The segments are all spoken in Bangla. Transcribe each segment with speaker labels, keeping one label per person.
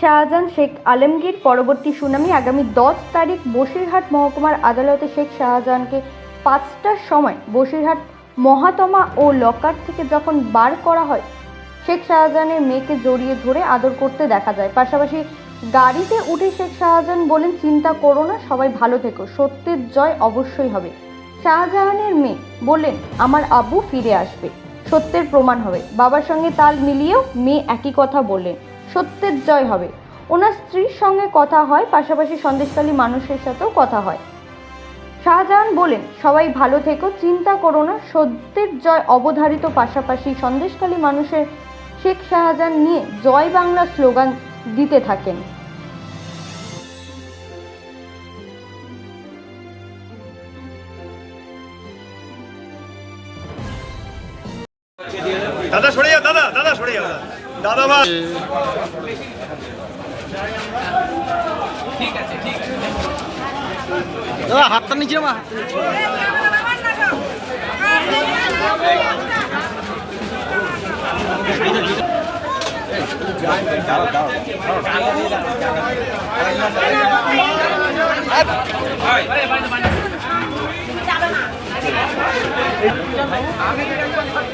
Speaker 1: শাহজাহান, শেখ আলমগীর পরবর্তী শুনানি আগামী দশ তারিখ বসিরহাট মহকুমার আদালতে শেখ শাহজাহানকে পাঁচটার সময় বসিরহাট মহাতমা ও লকার থেকে যখন বার করা হয়, শেখ শাহজাহানের মেয়েকে জড়িয়ে ধরে আদর করতে দেখা যায়। পাশাপাশি গাড়িতে উঠে শেখ শাহজাহান বলেন, চিন্তা করো না, সবাই ভালো থেকো, সত্যের জয় অবশ্যই হবে। শাহজাহানের মেয়ে বললেন, আমার আব্বু ফিরে আসবে, সত্যের প্রমাণ হবে। বাবার সঙ্গে তাল মিলিয়েও মেয়ে একই কথা বললেন। সত্যের জয় হবে। ওনার স্ত্রীর সঙ্গে কথা হয়, পাশাপাশি সন্দেশকালী মানুষের সাথেও কথা হয়। শাহজাহান বলেন, সবাই ভালো থেকো, চিন্তা করো না, সত্যের জয় অবধারিত পাশাপাশি সন্দেশকালী মানুষের শেখ শাহজাহান নিয়ে জয় বাংলা স্লোগান দিতে থাকেন।
Speaker 2: দাদা, সরে যাও, দাদা দাদা, সরে যাও দাদা ভাই
Speaker 3: দাদা হাতটা নিচে মা
Speaker 4: তুলে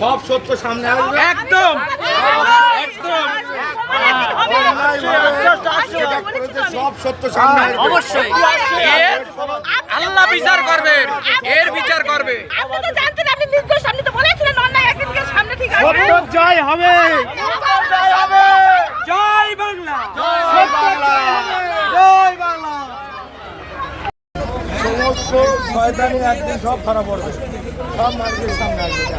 Speaker 2: সব সত্য সামনে আসবে।
Speaker 3: একদম।
Speaker 2: সব সত্য সামনে
Speaker 3: অবশ্যই। আল্লাহ বিচার করবে। এর বিচার করবে।
Speaker 4: আপনি তো জানতেন আপনি নির্দোষ আপনি তো বলেছিলেন অন্যায় একদিনকে সামনে ঠিক আছে
Speaker 2: সত্য জয় হবে
Speaker 3: জয় বাংলা
Speaker 2: জয় বাংলা সমস্ত শয়তানি একদিন সব ধরা পড়বে সব মানুষের সামনে আসবে যা।